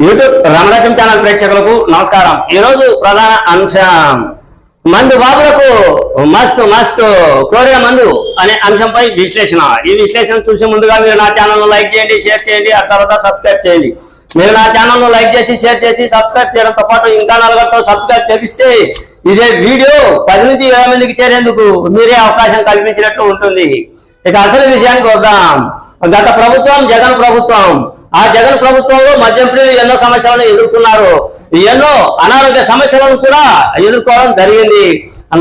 YouTube రమణకం channel ప్రేక్షకులకు నమస్కారం. ఈ రోజు ప్రధాన అంశం మందు బాబులకు మస్తు మస్తు కోరిన మందు అనే అంశంపై విశ్లేషణ. ఈ విశ్లేషణ చూసే ముందుగా మీరు నా ఛానల్ లైక్ చేయండి షేర్ చేయండి ఆ తర్వాత సబ్స్క్రైబ్ చేయండి. మీరు నా ఛానల్ లైక్ చేసి షేర్ చేసి సబ్స్క్రైబ్ చేయడంతో పాటు ఇంకా నలుగురితో సబ్స్క్రైబ్ చేపిస్తే ఇదే వీడియో పది నుంచి ఇరవై మందికి చేరేందుకు మీరే అవకాశం కల్పించినట్లు ఉంటుంది. ఇక అసలు విషయానికి వద్దాం. గత ప్రభుత్వం జగన్ ప్రభుత్వం ఆ జగన్ ప్రభుత్వంలో మద్యం ప్రియులు ఎన్నో సమస్యలను ఎదుర్కొన్నారు. ఎన్నో అనారోగ్య సమస్యలను కూడా ఎదుర్కోవడం జరిగింది.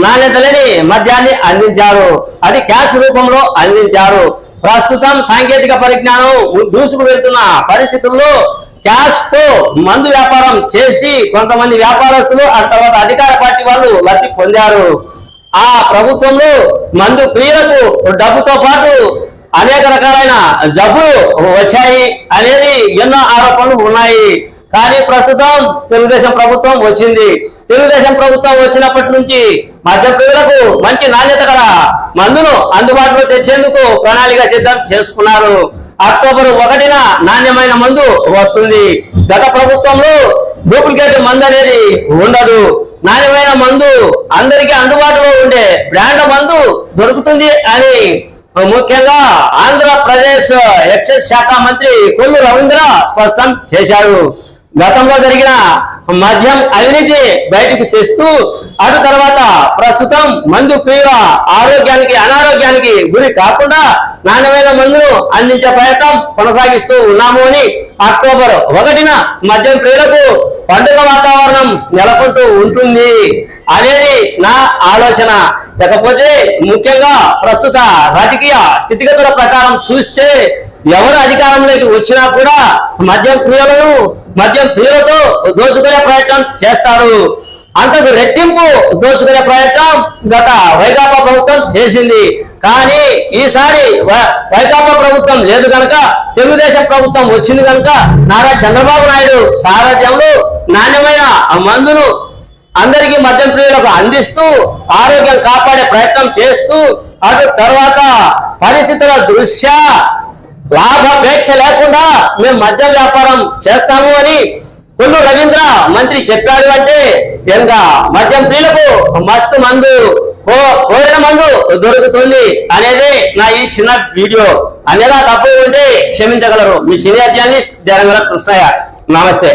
నాణ్యత లేని మద్యాన్ని అందించారు. అది క్యాష్ రూపంలో అందించారు. ప్రస్తుతం సాంకేతిక పరిజ్ఞానం దూసుకు వెళ్తున్న పరిస్థితుల్లో క్యాష్తో మందు వ్యాపారం చేసి కొంతమంది వ్యాపారస్తులు ఆ తర్వాత అధికార పార్టీ వాళ్ళు లబ్ధి పొందారు. ఆ ప్రభుత్వంలో మందు ప్రియులకు డబ్బుతో పాటు అనేక రకాలైన జబ్బులు వచ్చాయి అనేది ఎన్నో ఆరోపణలు ఉన్నాయి. కానీ ప్రస్తుతం తెలుగుదేశం ప్రభుత్వం వచ్చింది. తెలుగుదేశం ప్రభుత్వం వచ్చినప్పటి నుంచి మధ్య ప్రియులకు మంచి నాణ్యత గల మందును అందుబాటులో తెచ్చేందుకు ప్రణాళిక సిద్ధం చేసుకున్నారు. అక్టోబర్ ఒకటిన నాణ్యమైన మందు వస్తుంది. గత ప్రభుత్వంలో డూప్లికేట్ మందు అనేది ఉండదు. నాణ్యమైన మందు అందరికీ అందుబాటులో ఉండే బ్రాండ్ మందు దొరుకుతుంది అని ముఖ్యంగా ఆంధ్రప్రదేశ్ ఎక్సైజ్ శాఖ మంత్రి కొల్లు రవీంద్ర స్పష్టం చేశారు. గతంలో జరిగిన మద్యం అవినీతి బయటకు తెస్తూ అటు తర్వాత ప్రస్తుతం మందు ప్రియుల ఆరోగ్యానికి అనారోగ్యానికి గురి కాకుండా నాణ్యమైన మందును అందించే ప్రయత్నం కొనసాగిస్తూ ఉన్నాము అని అక్టోబర్ ఒకటిన మద్యం ప్రియులకు పండుగ వాతావరణం నెలకొంటూ ఉంటుంది అనేది నా ఆలోచన. లేకపోతే ముఖ్యంగా ప్రస్తుత రాజకీయ స్థితిగతుల ప్రకారం చూస్తే ఎవరు అధికారంలోకి వచ్చినా కూడా మద్యం ప్రియులను మద్యం ప్రియులతో దోచుకునే ప్రయత్నం చేస్తారు. అంతకు రెట్టింపు దోచుకునే ప్రయత్నం గత వైకాపా ప్రభుత్వం చేసింది. కానీ ఈసారి వ- వైకాపా ప్రభుత్వం లేదు కనుక తెలుగుదేశం ప్రభుత్వం వచ్చింది కనుక నారా చంద్రబాబు నాయుడు సారథ్యంలో నాణ్యమైన మందును అందరికీ మద్యం ప్రియులకు అందిస్తూ ఆరోగ్యం కాపాడే ప్రయత్నం చేస్తూ అటు తర్వాత పరిస్థితుల దృష్ట్యా లాభాపేక్ష లేకుండా మేము మద్యం వ్యాపారం చేస్తాము అని కొల్లు రవీంద్ర మంత్రి చెప్పాడు అంటే ఇంకా మద్యం ప్రియులకు మస్తు మందు కోరిన మందు దొరుకుతుంది అనేది నా ఈ చిన్న వీడియో. అనేలా తప్పు ఉంటే క్షమించగలరు. మీ సీనియర్ జర్నలిస్ట్ జరంగల కృష్ణయ్య. నమస్తే.